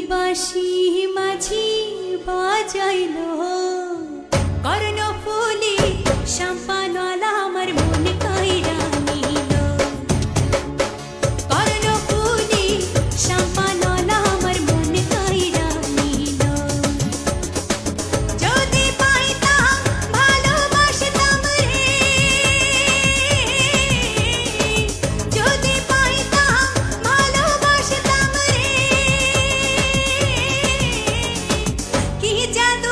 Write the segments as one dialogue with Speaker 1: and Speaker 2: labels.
Speaker 1: বাঁশি মাঝি বাজাইল। জাদু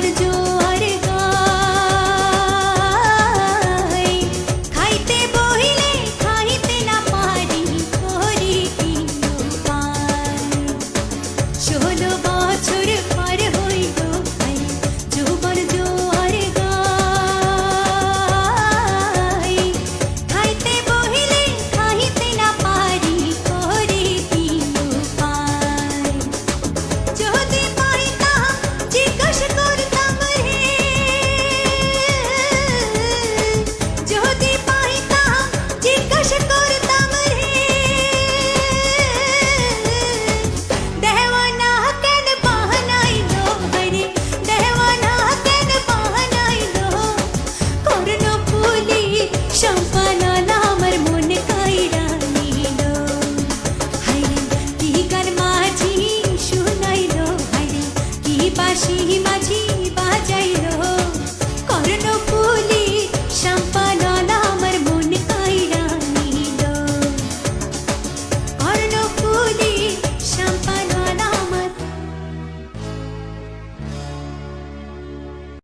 Speaker 1: wanna do it.